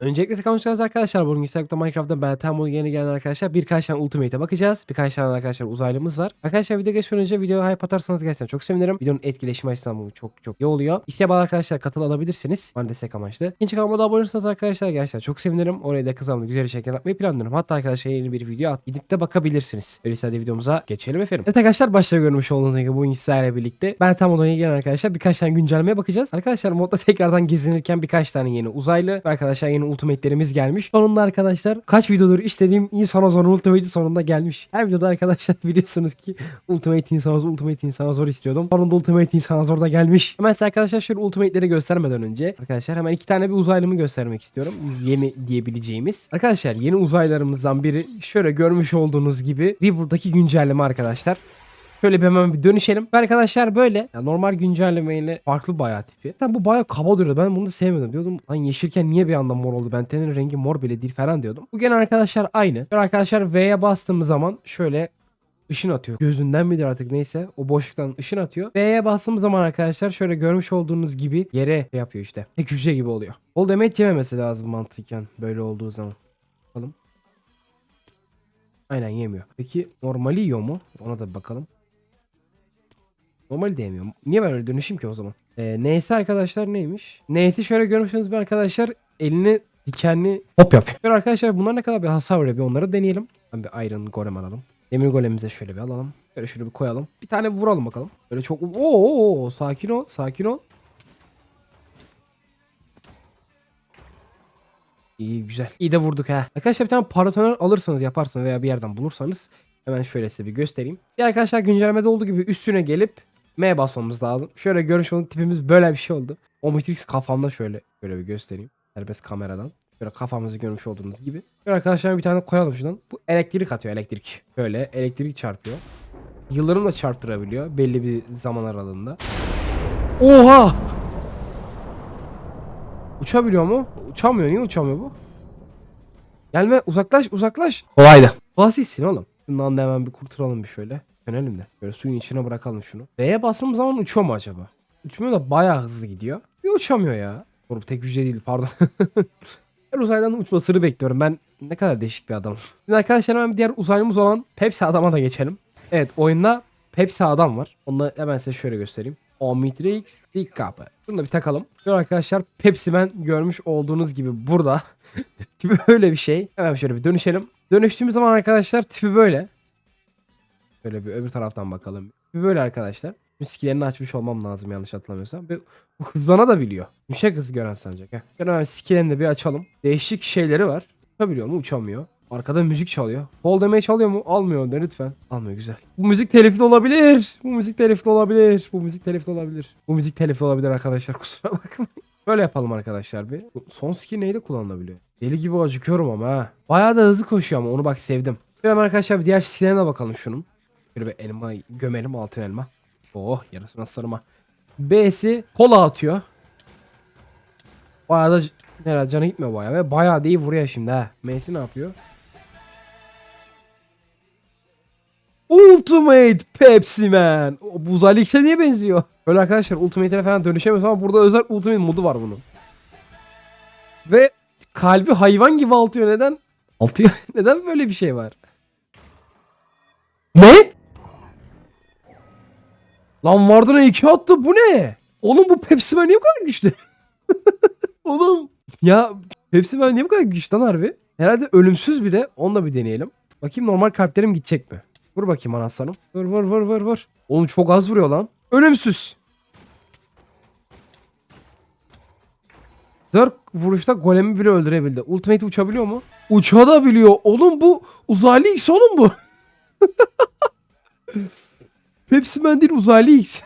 Öncelikle tekrar arkadaşlar. Bugün Instagram'da Minecraft'ta ben Temmuz yeni gelen arkadaşlar birkaç tane Ultimate'e bakacağız. Birkaç tane arkadaşlar uzaylımız var. Arkadaşlar video geçmeden önce videoya hype atarsanız gerçekten çok sevinirim. Videonun etkileşimi açısından bu çok çok iyi oluyor. İsteyen arkadaşlar katıl alabilirsiniz. Bana destek amaçlı. İkinci kanalıma abone olursanız arkadaşlar gerçekten çok sevinirim. Oraya da kızamda güzel içerikler yapmayı planlıyorum. Hatta arkadaşlar yeni bir video at. Gidip de bakabilirsiniz. Öyleyse hadi videomuza geçelim efendim. Evet arkadaşlar başta görmüş olduğunuz gibi bugün sizlerle birlikte ben tam odaya gelen arkadaşlar birkaç tane güncellemeye bakacağız. Arkadaşlar modda tekrardan gezinirken birkaç tane yeni uzaylı ve arkadaşlar yeni ultimate'lerimiz gelmiş. Sonunda arkadaşlar kaç videodur istediğim insan zor ultimate'i sonunda gelmiş. Her videoda arkadaşlar biliyorsunuz ki ultimate insan zor ultimate insan zor istiyordum. Sonunda ultimate insan zor da gelmiş. Hemen size arkadaşlar şöyle ultimate'leri göstermeden önce arkadaşlar hemen iki tane bir uzaylımı göstermek istiyorum. Yeni diyebileceğimiz. Arkadaşlar yeni uzaylarımızdan biri şöyle görmüş olduğunuz gibi River'daki güncelleme arkadaşlar. Şöyle bir hemen bir dönüşelim. Arkadaşlar böyle ya normal güncellemeyle farklı bayağı tipi. Tam bu bayağı kaba duruyor. Ben bunu da sevmedim. Diyordum lan yeşilken niye bir anda mor oldu? Ben tenin rengi mor bile değil falan diyordum. Bu gene arkadaşlar aynı. Ve arkadaşlar V'ye bastığımız zaman şöyle ışın atıyor. Gözünden midir artık neyse. O boşluktan ışın atıyor. V'ye bastığımız zaman arkadaşlar şöyle görmüş olduğunuz gibi yere yapıyor işte. Tek hücre gibi oluyor. Ol demet yememesi lazım mantıken böyle olduğu zaman. Bakalım. Aynen yemiyor. Peki normali yiyor mu? Ona da bakalım. Normal de yemiyor. Niye ben öyle dönüşeyim ki o zaman? Ee, neyse arkadaşlar neymiş? Neyse şöyle görmüşsünüz bir arkadaşlar elini dikenli hop yapıyor. Şöyle arkadaşlar bunlar ne kadar bir hasar veriyor bir onları deneyelim. Ben bir Iron Golem alalım. Demir Golem'imize şöyle bir alalım. Şöyle şunu bir koyalım. Bir tane vuralım bakalım. Böyle çok oo, oo, sakin ol sakin ol. İyi güzel. İyi de vurduk ha. Arkadaşlar bir tane paratoner alırsanız yaparsınız veya bir yerden bulursanız hemen şöyle size bir göstereyim. Bir arkadaşlar güncellemede olduğu gibi üstüne gelip M basmamız lazım. Şöyle görüş onun tipimiz böyle bir şey oldu. O Matrix kafamda şöyle şöyle bir göstereyim. Serbest kameradan. Böyle kafamızı görmüş olduğunuz gibi. Şöyle arkadaşlar bir tane koyalım şuradan. Bu elektrik atıyor elektrik. Böyle elektrik çarpıyor. Yıldırım da çarptırabiliyor belli bir zaman aralığında. Oha! Uçabiliyor mu? Uçamıyor. Niye uçamıyor bu? Gelme uzaklaş uzaklaş. Kolaydı. Basitsin oğlum. Bundan da hemen bir kurtulalım bir şöyle. Dönelim de. Böyle suyun içine bırakalım şunu. B'ye bastığımız zaman uçuyor mu acaba? Uçmuyor da bayağı hızlı gidiyor. Bir uçamıyor ya. Doğru tek hücre değil pardon. ben uzaydan uçmasını bekliyorum. Ben ne kadar değişik bir adamım. Şimdi arkadaşlar hemen diğer uzaylımız olan Pepsi adama da geçelim. Evet oyunda Pepsi adam var. Onu hemen size şöyle göstereyim. Omnitrix Dik Kapı. Bunu da bir takalım. Şöyle arkadaşlar Pepsi Man görmüş olduğunuz gibi burada. tipi böyle bir şey. Hemen şöyle bir dönüşelim. Dönüştüğümüz zaman arkadaşlar tipi böyle. Şöyle bir öbür taraftan bakalım. Tipi böyle arkadaşlar. Skillerini açmış olmam lazım yanlış hatırlamıyorsam. Ve bu hızlana da biliyor. Müşek hızı gören sanacak. Heh. Ben hemen skillerini de bir açalım. Değişik şeyleri var. Uçabiliyor mu? Uçamıyor. Arkada müzik çalıyor. Fall damage çalıyor mu? Almıyor da lütfen. Almıyor güzel. Bu müzik telifli olabilir. Bu müzik telifli olabilir. Bu müzik telifli olabilir. Bu müzik telifli olabilir arkadaşlar kusura bakmayın. Böyle yapalım arkadaşlar bir. Son skill neyle kullanılabiliyor? Deli gibi acıkıyorum ama ha. Bayağı da hızlı koşuyor ama onu bak sevdim. Bir hemen arkadaşlar bir diğer skilllerine bakalım şunun. Böyle bir elma gömelim altın elma. Oh yarısına sarıma. B'si kola atıyor. Bayağı da herhalde canı gitmiyor bayağı ve bayağı da iyi vuruyor şimdi ha. M'si ne yapıyor? Ultimate Pepsi Man. Bu uzaylı niye benziyor? Böyle arkadaşlar Ultimate'e falan dönüşemiyoruz ama burada özel Ultimate modu var bunun. Ve kalbi hayvan gibi altıyor neden? Altıyor. neden böyle bir şey var? Ne? Lan Vardına iki attı bu ne? Oğlum bu Pepsi Man niye bu kadar güçlü? Oğlum ya Pepsi Man niye bu kadar güçlü lan harbi? Herhalde ölümsüz bir de onu da bir deneyelim. Bakayım normal kalplerim gidecek mi? Vur bakayım anaslanım. Vur vur vur vur vur. Oğlum çok az vuruyor lan. Ölümsüz. Dört vuruşta golemi bile öldürebildi. Ultimate uçabiliyor mu? Uçabiliyor. Oğlum bu uzaylı X oğlum bu. Pepsi Man değil uzaylı X.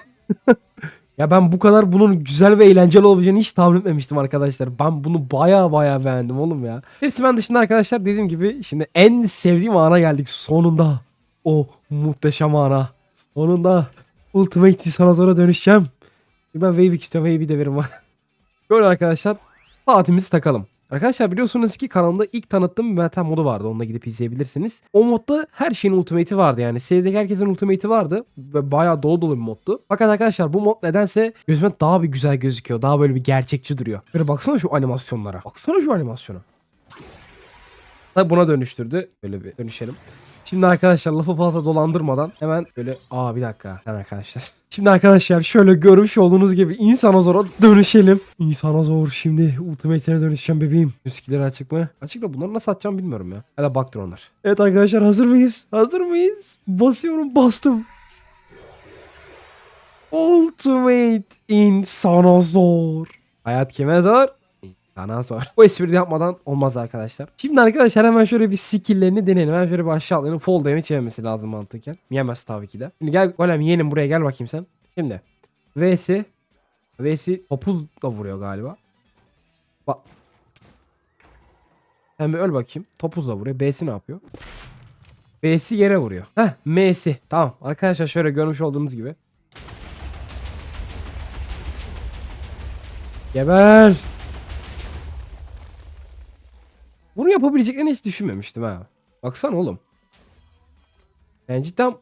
ya ben bu kadar bunun güzel ve eğlenceli olabileceğini hiç tahmin etmemiştim arkadaşlar. Ben bunu baya baya beğendim oğlum ya. Pepsi Man dışında arkadaşlar dediğim gibi şimdi en sevdiğim ana geldik sonunda. O muhteşem ana. Sonunda Ultimate Dinozor'a dönüşeceğim. Ben Wave istiyorum. Wave'i de verim var. Böyle arkadaşlar saatimizi takalım. Arkadaşlar biliyorsunuz ki kanalımda ilk tanıttığım bir Meltem modu vardı. Onunla gidip izleyebilirsiniz. O modda her şeyin ultimate'i vardı yani. Serideki herkesin ultimate'i vardı. Ve bayağı dolu dolu bir moddu. Fakat arkadaşlar bu mod nedense gözüme daha bir güzel gözüküyor. Daha böyle bir gerçekçi duruyor. Böyle baksana şu animasyonlara. Baksana şu animasyona. Tabi buna dönüştürdü. Böyle bir dönüşelim. Şimdi arkadaşlar lafı fazla dolandırmadan hemen böyle aa bir dakika hemen arkadaşlar. Şimdi arkadaşlar şöyle görmüş olduğunuz gibi insana zora dönüşelim. İnsana zor şimdi ultimate'ine dönüşeceğim bebeğim. Müskileri açık mı? Açık da bunları nasıl atacağım bilmiyorum ya. Hadi baktır onlar. Evet arkadaşlar hazır mıyız? Hazır mıyız? Basıyorum bastım. Ultimate insana zor. Hayat kime zor? Sana zor. Bu espriyi yapmadan olmaz arkadaşlar. Şimdi arkadaşlar hemen şöyle bir skill'lerini deneyelim. Hemen şöyle bir aşağı atlayalım. Fall damage yememesi lazım mantıken. Yemez tabii ki de. Şimdi gel golem yeğenim buraya gel bakayım sen. Şimdi. V'si. V'si topuzla vuruyor galiba. Bak. Sen bir öl bakayım. Topuzla vuruyor. B'si ne yapıyor? B'si yere vuruyor. Heh M'si. Tamam. Arkadaşlar şöyle görmüş olduğunuz gibi. Geber. Bunu yapabileceklerini hiç düşünmemiştim ha. Baksana oğlum. Yani cidden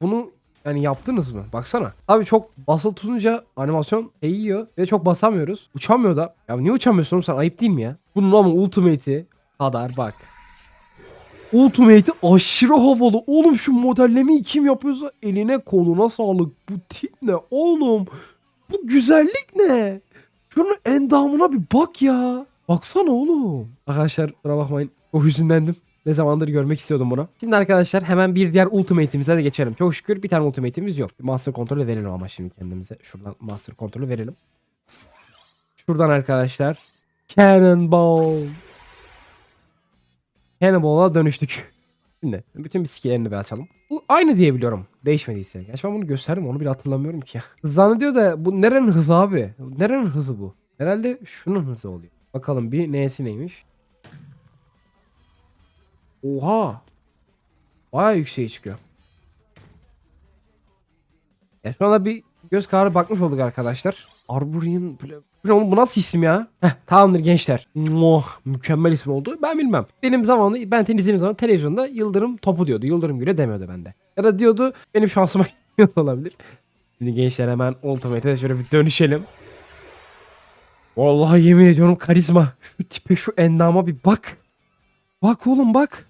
bunu yani yaptınız mı? Baksana. Abi çok basılı tutunca animasyon eğiyor ve çok basamıyoruz. Uçamıyor da. Ya niye uçamıyorsun oğlum sen? Ayıp değil mi ya? Bunun ama ultimate'i kadar bak. Ultimate'i aşırı havalı. Oğlum şu modellemeyi kim yapıyorsa eline koluna sağlık. Bu tip ne oğlum? Bu güzellik ne? Şunun endamına bir bak ya. Baksana oğlum. Arkadaşlar kusura bakmayın. O hüzünlendim. Ne zamandır görmek istiyordum bunu. Şimdi arkadaşlar hemen bir diğer ultimate'imize de geçelim. Çok şükür bir tane ultimate'imiz yok. Master kontrolü verelim ama şimdi kendimize. Şuradan master kontrolü verelim. Şuradan arkadaşlar. Cannonball. Cannonball'a dönüştük. Şimdi bütün bir skillerini bir açalım. Bu aynı diye biliyorum. Değişmediyse. Gerçi ben bunu gösterdim onu bile hatırlamıyorum ki. Zannediyor da bu nerenin hızı abi? Nerenin hızı bu? Herhalde şunun hızı oluyor. Bakalım bir neyesi neymiş. Oha. Baya yükseğe çıkıyor. Şu anda bir göz kararı bakmış olduk arkadaşlar. Böyle... Bu, nasıl isim ya? Heh, tamamdır gençler. Muah, mükemmel isim oldu. Ben bilmem. Benim zamanında ben temizlediğim zaman televizyonda Yıldırım topu diyordu. Yıldırım güle demiyordu bende. Ya da diyordu benim şansıma olabilir. Şimdi gençler hemen Ultimate'e şöyle bir dönüşelim. Vallahi yemin ediyorum karizma. Şu tipe şu endama bir bak. Bak oğlum bak.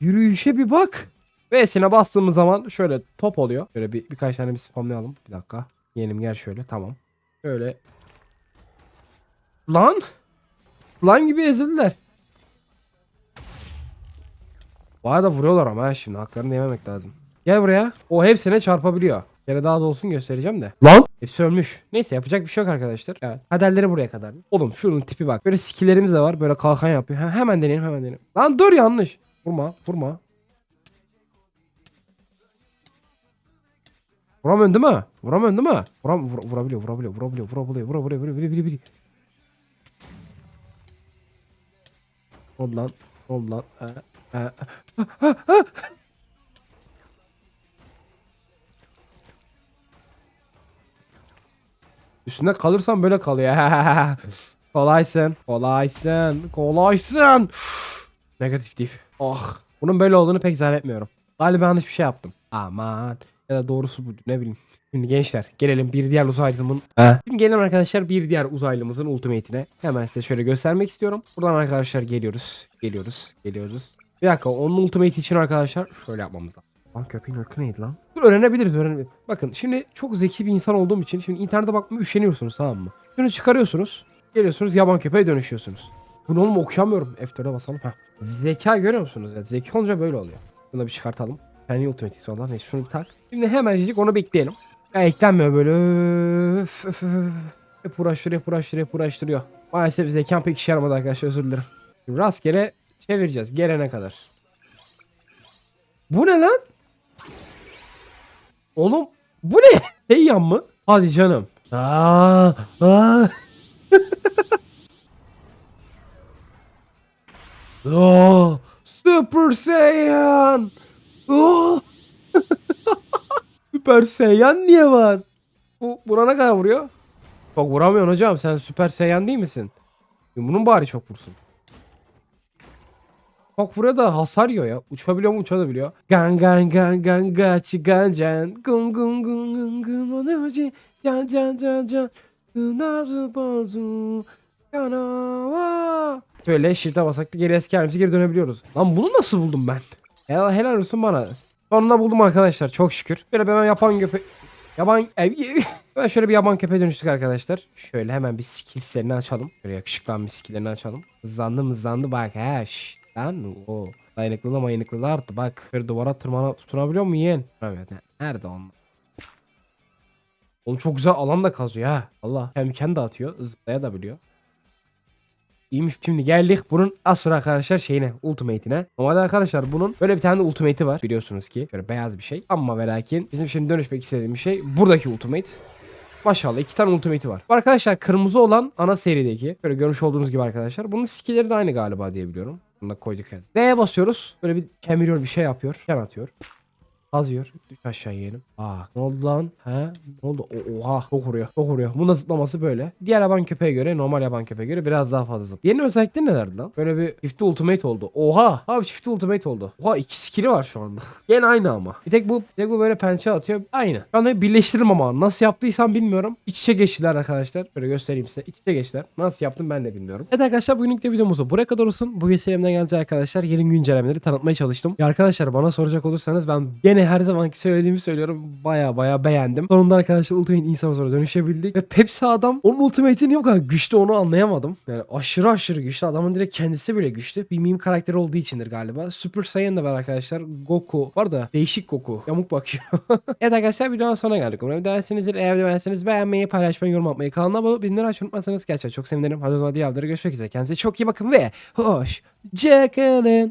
Yürüyüşe bir bak. Ve esine bastığımız zaman şöyle top oluyor. Şöyle bir birkaç tane bir spamlayalım. Bir dakika. Yeğenim gel şöyle tamam. Şöyle. Lan. Slime gibi ezildiler. Bayağı da vuruyorlar ama ha şimdi. Haklarını yememek lazım. Gel buraya. O hepsine çarpabiliyor. Kere daha da olsun göstereceğim de. Lan. Hepsi ölmüş. Neyse yapacak bir şey yok arkadaşlar. Evet. Kaderleri buraya kadar. Oğlum şunun tipi bak. Böyle skillerimiz de var. Böyle kalkan yapıyor. Ha, hemen deneyelim hemen deneyelim. Lan dur yanlış. Vurma vurma. Vuramıyorsun değil mi? Vuramıyorsun değil mi? Vuram, vur, vurabiliyor, vurabiliyor, vurabiliyor, vurabiliyor, vurabiliyor, vurabiliyor, vurabiliyor. Ol lan, ol lan. Ee, ee, Üstünde kalırsan böyle kalıyor. kolaysın, kolaysın, kolaysın. Negatif dif. Oh. Bunun böyle olduğunu pek zannetmiyorum. Galiba yanlış bir şey yaptım. Aman. Ya da doğrusu bu ne bileyim. Şimdi gençler gelelim bir diğer uzaylımın. Şimdi gelelim arkadaşlar bir diğer uzaylımızın ultimate'ine. Hemen size şöyle göstermek istiyorum. Buradan arkadaşlar geliyoruz. Geliyoruz. Geliyoruz. Bir dakika onun ultimate için arkadaşlar şöyle yapmamız lazım. Lan köpeğin ırkı neydi lan? Dur öğrenebiliriz öğrenebiliriz. Bakın şimdi çok zeki bir insan olduğum için şimdi internete bakmaya üşeniyorsunuz tamam mı? Şunu çıkarıyorsunuz. Geliyorsunuz yaban köpeğe dönüşüyorsunuz. Bunu oğlum okuyamıyorum. F4'e basalım. Heh. Zeka görüyor musunuz? Evet, zeki olunca böyle oluyor. Bunu da bir çıkartalım. Yani ultimate sonra neyse şunu bir tak. Şimdi hemencik onu bekleyelim. Ya eklenmiyor böyle. Öf, öf, öf. Hep uğraştırıyor, hep uğraştırıyor, hep uğraştırıyor. Maalesef zekam pek işe yaramadı arkadaşlar özür dilerim. Şimdi rastgele çevireceğiz gelene kadar. Bu ne lan? Oğlum bu ne? Seyyan mı? Hadi canım. Aa, aa. Oh, Super Saiyan. Oh. Süper Saiyan niye var? Bu buna ne kadar vuruyor? Çok vuramıyorsun hocam. Sen Süper Saiyan değil misin? Bunun bari çok vursun. Bak buraya da hasar yiyor ya. Uçabiliyor mu uçabiliyor. Gan gan gan gan gachi gan can. Gun gun gun gun gun onuji. Can can can can. Nazu bazu. Kanava. Böyle shift'e basak geri eski halimize geri dönebiliyoruz. Lan bunu nasıl buldum ben? Helal, helal olsun bana. Sonunda buldum arkadaşlar çok şükür. Böyle hemen yapan köpek... Yaban... ben şöyle bir yaban köpeğe dönüştük arkadaşlar. Şöyle hemen bir skillslerini açalım. Şöyle yakışıklı bir skilllerini açalım. Hızlandı hızlandı bak he. Lan o. Dayanıklılığı mayınıklılığı arttı bak. Bir duvara tırmana tutunabiliyor mu yeğen? Evet. Nerede onlar? Oğlum çok güzel alan da kazıyor ha. Allah. Hem kendi atıyor. Zıplaya da biliyor. İyiymiş. Şimdi geldik bunun asıl arkadaşlar şeyine ultimate'ine. Normalde arkadaşlar bunun böyle bir tane ultimate'i var biliyorsunuz ki. Şöyle beyaz bir şey. Ama ve lakin bizim şimdi dönüşmek istediğimiz şey buradaki ultimate. Maşallah iki tane ultimate'i var. Arkadaşlar kırmızı olan ana serideki. Böyle görmüş olduğunuz gibi arkadaşlar. Bunun skill'leri de aynı galiba diye biliyorum. Bunu koyduk. D'ye basıyoruz. Böyle bir kemiriyor bir şey yapıyor. Yan atıyor. Kazıyor. Düş aşağı yiyelim. Aa ne oldu lan? He? Ne oldu? Oha. Çok vuruyor. Çok vuruyor. Bunun zıplaması böyle. Diğer yaban köpeğe göre normal yaban köpeğe göre biraz daha fazla zıp. Yeni özellikleri nelerdi lan? Böyle bir çifti ultimate oldu. Oha. Abi çifti ultimate oldu. Oha iki skill'i var şu anda. Yine aynı ama. Bir tek bu, bir tek bu böyle pençe atıyor. Aynı. Şu anda birleştiririm ama nasıl yaptıysam bilmiyorum. İç içe geçtiler arkadaşlar. Böyle göstereyim size. İç içe geçtiler. Nasıl yaptım ben de bilmiyorum. Evet arkadaşlar bugünlük de videomuzu buraya kadar olsun. Bu vesilemden gelince arkadaşlar yeni güncellemeleri tanıtmaya çalıştım. Ya arkadaşlar bana soracak olursanız ben gene her zamanki söylediğimi söylüyorum. Baya baya beğendim. Sonunda arkadaşlar Ultimate insan sonra dönüşebildik. Ve Pepsi adam onun Ultimate'i niye bu kadar güçlü onu anlayamadım. Yani aşırı aşırı güçlü. Adamın direkt kendisi bile güçlü. Bir meme karakteri olduğu içindir galiba. Super Saiyan da var arkadaşlar. Goku. Var da değişik Goku. Yamuk bakıyor. evet arkadaşlar videonun sonuna geldik. Umarım beğensinizdir. Eğer beğenseniz beğenmeyi, paylaşmayı, yorum atmayı, kanala abone olup bildirimleri açmayı unutmazsanız gerçekten çok sevinirim. Hadi o zaman diğer videoda görüşmek üzere. Kendinize çok iyi bakın ve hoş. Jackalın.